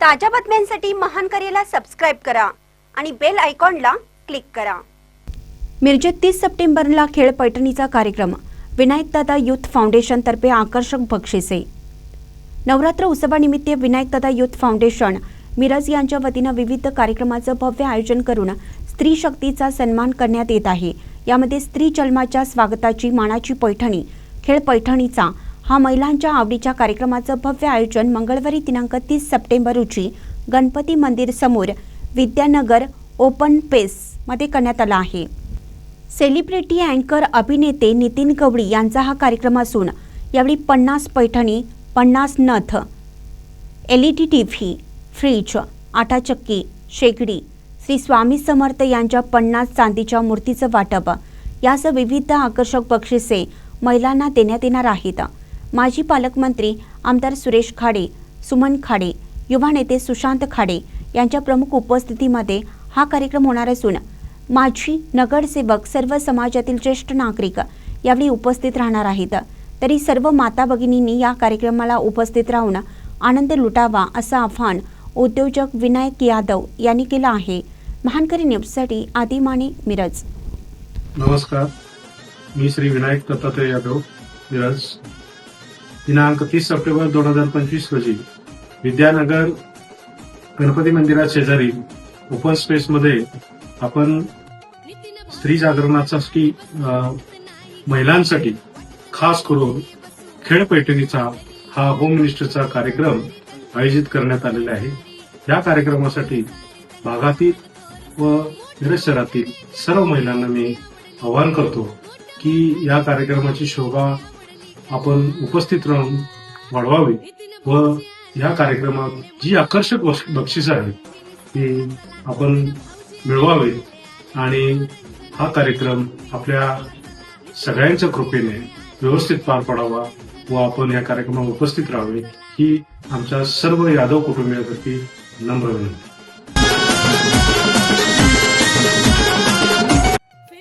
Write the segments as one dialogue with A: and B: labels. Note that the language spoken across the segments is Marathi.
A: ताज्या बातम्यांसाठी महान करेला सबस्क्राईब करा आणि बेल आयकॉनला क्लिक करा. मिरजेत तीस सप्टेंबरला खेळ पैठणीचा कार्यक्रम. विनायकदादा युथ फाउंडेशनतर्फे आकर्षक बक्षिसे. नवरात्र उत्सवानिमित्त विनायकदादा युथ फाउंडेशन मिरज यांच्या वतीनं विविध कार्यक्रमाचं भव्य आयोजन करून स्त्री शक्तीचा सन्मान करण्यात येत आहे. यामध्ये स्त्री जन्माच्या स्वागताची मानाची पैठणी खेळ पैठणीचा हा महिलांच्या आवडीच्या कार्यक्रमाचं भव्य आयोजन मंगळवारी दिनांक तीस सप्टेंबर रोजी गणपती मंदिर समोर विद्यानगर ओपन पेस मध्ये करण्यात आला आहे. सेलिब्रिटी अँकर अभिनेते नितीन गवळी यांचा हा कार्यक्रम असून यावेळी पन्नास पैठणी पन्नास नथ L E D T V fridge आटाचक्की शेगडी श्री स्वामी समर्थ यांच्या पन्नास चांदीच्या मूर्तीचं वाटप. यासह विविध आकर्षक बक्षिसे महिलांना देण्यात येणार आहेत. माजी पालकमंत्री आमदार सुरेश खाडे सुमन खाडे युवा नेते सुशांत खाडे यांच्या प्रमुख उपस्थितीमध्ये हा कार्यक्रम होणार असून माजी नगरसेवक सर्व समाजातील ज्येष्ठ नागरिक यावेळी उपस्थित राहणार आहेत. तरी सर्व माता भगिनींनी या कार्यक्रमाला उपस्थित राहून आनंद लुटावा असं आव्हान उद्योजक विनायक यादव यांनी केलं आहे. महानकरी न्यूजसाठी आदी माने मिरज.
B: नमस्कार. मी श्री विनायक दत्तात्रय यादव मिरज. दिनांक तीस सप्टेंबर दोन हजार पंचवीस रोजी विद्यानगर गणपती मंदिरा शेजारी ओपन स्पेसमध्ये आपण स्त्री जागरणासाठी महिलांसाठी खास करून खेळ पैठणीचा हा होम मिनिस्टरचा कार्यक्रम आयोजित करण्यात आलेला आहे. या कार्यक्रमासाठी भागातील व मिरज शहरातील सर्व महिलांना मी आवाहन करतो की या कार्यक्रमाची शोभा आपण उपस्थित राहून वाढवावी व या कार्यक्रमात जी आकर्षक बक्ष- आहेत ती आपण मिळवावे आणि हा कार्यक्रम आपल्या सगळ्यांच्या कृपेने व्यवस्थित पार पडावा व आपण या कार्यक्रमात उपस्थित राहावे ही आमच्या सर्व यादव कुटुंबियांसाठी नम्र विनंती.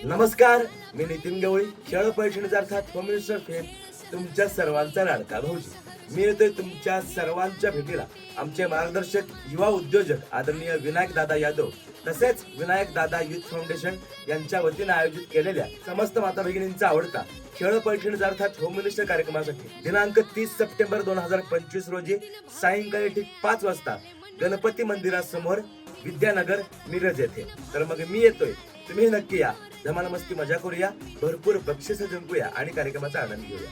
C: नमस्कार मी नितीन गवळी खेळ पैठणीचा अर्थात तुमच्या सर्वांचा लाडका भाऊजी मी येतोय तुमच्या सर्वांच्या भेटीला. आमचे मार्गदर्शक युवा उद्योजक आदरणीय विनायक दादा यादव तसेच विनायक दादा युथ फाउंडेशन यांच्या वतीने आयोजित केलेल्या समस्त माता भगिनींचा आवडता खेळ पैठणीचा अर्थात होम मिनिस्टर कार्यक्रमासाठी दिनांक तीस सप्टेंबर दोन हजार पंचवीस रोजी सायंकाळी ठीक पाच वाजता गणपती मंदिरासमोर विद्यानगर मिरज येथे. तर मग मी येतोय. तुम्ही नक्की या. धमाल मस्ती मजा करूया. भरपूर बक्षिस जिंकूया आणि कार्यक्रमाचा आनंद घेऊया.